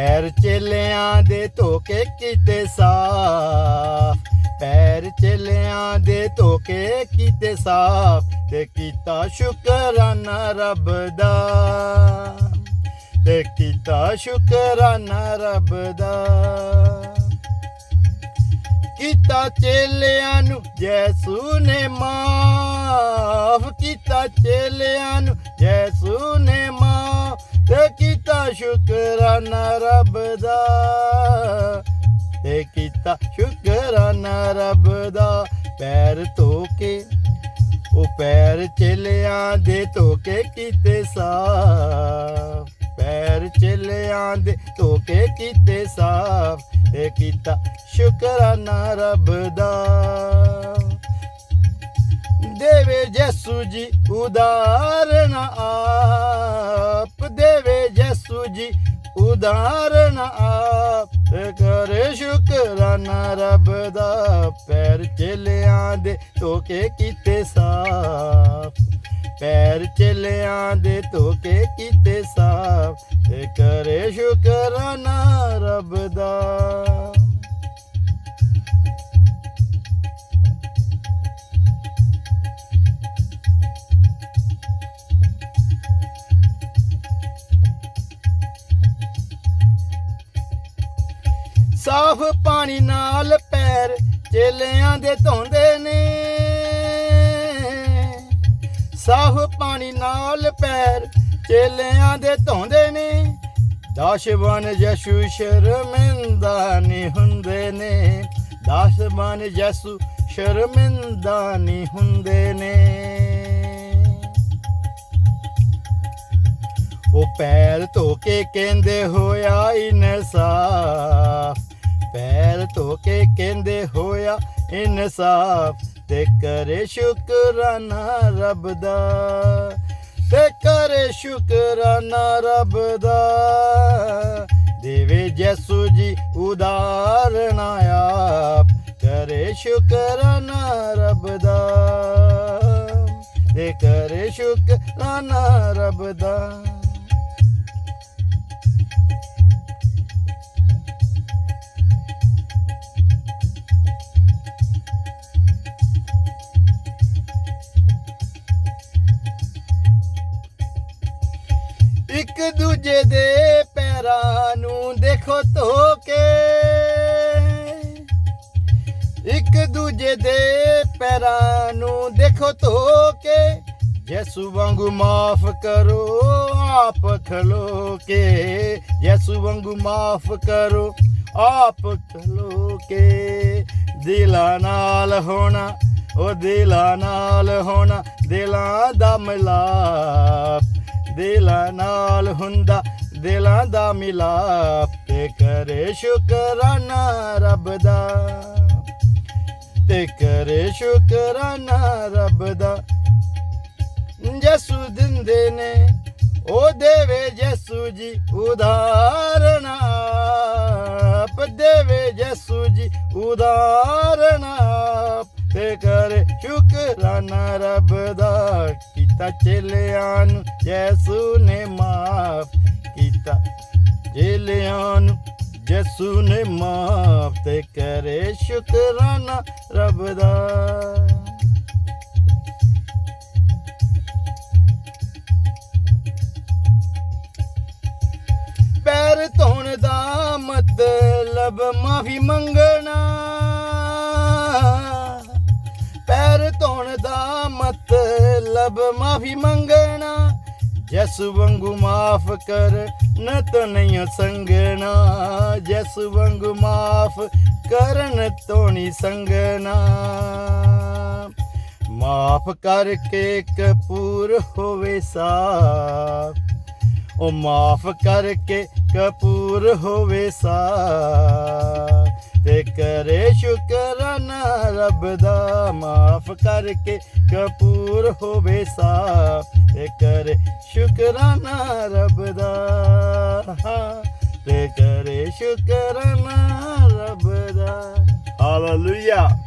ਪੈਰ ਚੇਲਿਆਂ ਦੇ ਧੋਕੇ ਕੀਤੇ ਸਾਫ਼। ਪੈਰ ਚੇਲਿਆਂ ਦੇ ਧੋਕੇ ਕੀਤੇ ਸਾਫ਼ ਤੇ ਕੀਤਾ ਸ਼ੁਕਰਾਨਾ ਰੱਬ ਦਾ। ਤੇ ਕੀਤਾ ਸ਼ੁਕਰਾਨਾ ਰੱਬ ਦਾ। ਕੀਤਾ ਚੇਲਿਆਂ ਨੂੰ ਜੈਸੂ ਨੇ ਮਾਫ। ਕੀਤਾ ਚੇਲਿਆਂ ਨੂੰ ਜੈਸੂ ਨੇ ਮਾਫ। ਤੇ ਕੀਤਾ ਸ਼ੁਕਰਾਨਾ ਰੱਬ ਦਾ। ਤੇ ਕੀਤਾ ਸ਼ੁਕਰਾਨਾ ਰੱਬ ਦਾ। ਪੈਰ ਧੋ ਕੇ ਉਹ ਪੈਰ ਚੇਲਿਆਂ ਦੇ ਧੋ ਕੇ ਕੀਤੇ ਸਾਫ਼ ਪੈਰ ਚੇਲਿਆਂ ਦੇ ਧੋ ਕੇ ਕੀਤੇ ਸਾਫ਼ ਤੇ ਕੀਤਾ ਸ਼ੁਕਰਾਨਾ ਰੱਬ ਦਾ। ਦੇਵੇ ਜਸੂ ਜੀ ਉਦਾਹਰਨ ਆ। ਜੀ ਉਦਾਹਰਨ ਆਪ ਤੇ ਕਰੇ ਸ਼ੁਕਰਾਨਾ ਰੱਬ ਦਾ, ਪੈਰ ਚੇਲਿਆਂ ਦੇ ਧੋਕੇ ਕੀਤੇ ਸਾਫ਼। ਪੈਰ ਚੇਲਿਆਂ ਦੇ ਧੋਕੇ ਕੀਤੇ ਸਾਫ਼ ਤੇ ਕਰੇ ਸ਼ੁਕਰਾਨਾ ਰੱਬ ਦਾ। ਸਾਫ਼ ਪਾਣੀ ਨਾਲ ਪੈਰ ਚੇਲਿਆਂ ਦੇ ਧੋਂਦੇ ਨੇ। ਸਾਫ਼ ਪਾਣੀ ਨਾਲ ਪੈਰ ਚੇਲਿਆਂ ਦੇ ਧੋਂਦੇ ਨੇ। ਦਾਸ਼ਵਾਨ ਯਸ਼ੂ ਸ਼ਰਮਿੰਦਾ ਨਹੀਂ ਹੁੰਦੇ ਨੇ। ਦਾਸ਼ਵਾਨ ਯਸ਼ੂ ਸ਼ਰਮਿੰਦਾ ਨਹੀਂ ਹੁੰਦੇ ਨੇ। ਉਹ ਪੈਰ ਧੋ ਕੇ ਕਹਿੰਦੇ, ਹੋਇਆ ਇਨਸਾਫ ਪੈਰ ਧੋ ਕੇ ਕਹਿੰਦੇ ਹੋਇਆ ਇਨਸਾਫ ਤੇ ਕਰੇ ਸ਼ੁਕਰਾਨਾ ਰੱਬ ਦਾ, ਤੇ ਕਰੇ ਸ਼ੁਕਰਾਨਾ ਰੱਬ ਦਾ। ਦੇਵੇ ਜੈਸੂ ਜੀ ਉਦਾਹਰਨ ਆਪ, ਕਰੇ ਸ਼ੁਕਰਾਨਾ ਰੱਬ ਦਾ। ਤੇ ਕਰੇ ਸ਼ੁਕਰਾਨਾ ਰੱਬ ਦਾ। ਇੱਕ ਦੂਜੇ ਦੇ ਪੈਰਾਂ ਨੂੰ ਦੇਖੋ ਧੋ ਕੇ ਇੱਕ ਦੂਜੇ ਦੇ ਪੈਰਾਂ ਨੂੰ ਦੇਖੋ ਧੋ ਕੇ ਯਿਸੂ ਵਾਂਗੂ ਮਾਫ ਕਰੋ, ਆਪ ਖਲੋ ਕੇ ਯਿਸੂ ਵਾਂਗੂ ਮਾਫ ਕਰੋ, ਆਪ ਖਲੋ ਕੇ ਦਿਲਾਂ ਨਾਲ ਹੋਣਾ, ਉਹ ਦਿਲਾਂ ਨਾਲ ਹੋਣਾ, ਦਿਲਾਂ ਦਾ ਮਿਲਾਪ। ਦਿਲਾਂ ਨਾਲ ਹੁੰਦਾ, ਦਿਲਾਂ ਦਾ ਮਿਲਾਪ ਤੇ ਕਰੇ ਸ਼ੁਕਰਾਨਾ ਰੱਬ ਦਾ। ਤੇ ਕਰੇ ਸ਼ੁਕਰਾਨਾ ਰੱਬ ਦਾ। ਜਸੂ ਦਿੰਦੇ ਨੇ, ਉਹ ਦੇਵੇ ਜਸੂ ਜੀ ਉਦਾਹਰਨ ਆਪ। ਦੇਵੇ ਜਸੂ ਜੀ ਉਦਾਹਰਨ ਤੇ ਕਰੇ ਸ਼ੁਕਰਾਨਾ ਰੱਬ ਦਾ। ਕੀਤਾ ਚੇਲਿਆਂ ਨੂੰ, ਜੈਸੂ ਨੇ ਮਾਫ ਕੀਤਾ। ਚੇਲਿਆਂ ਨੂੰ, ਜੈਸੂ ਨੇ ਮਾਫ ਤੇ ਕਰੇ ਸ਼ੁਕਰਾਨਾ ਰੱਬ ਦਾ। ਪੈਰ ਧੋਣ ਦਾ ਮਤਲਬ ਮਾਫੀ ਮੰਗਣਾ ਮਤਲਬ ਮਾਫੀ ਮੰਗਣਾ, ਜਸ ਵਾਂਗੂ ਮਾਫ ਕਰ ਨ ਤੋ ਨਹੀਂ ਸੰਗਣਾ, ਜਸ ਵਾਂਗੂ ਮਾਫ ਕਰਨ ਤੋਂ ਨਹੀਂ ਸੰਗਣਾ। ਮਾਫ ਕਰਕੇ ਕਪੂਰ ਹੋਵੇ ਸਾਫ਼ ਉਹ ਮਾਫ ਕਰਕੇ ਕਪੂਰ ਹੋਵੇ ਸਾ ਤੇ ਕਰੇ ਸ਼ੁਕਰ ਰੱਬ ਦਾ ਮਾਫ ਕਰਕੇ ਕਪੂਰ ਹੋਵੇ ਸਾ ਤੇ ਕਰੇ ਸ਼ੁਕਰਾਨਾ ਰੱਬ ਦਾ। ਤੇ ਕਰੇ ਸ਼ੁਕਰਾਨਾ ਰੱਬ ਦਾ। ਹਾਲੇਲੂਇਆ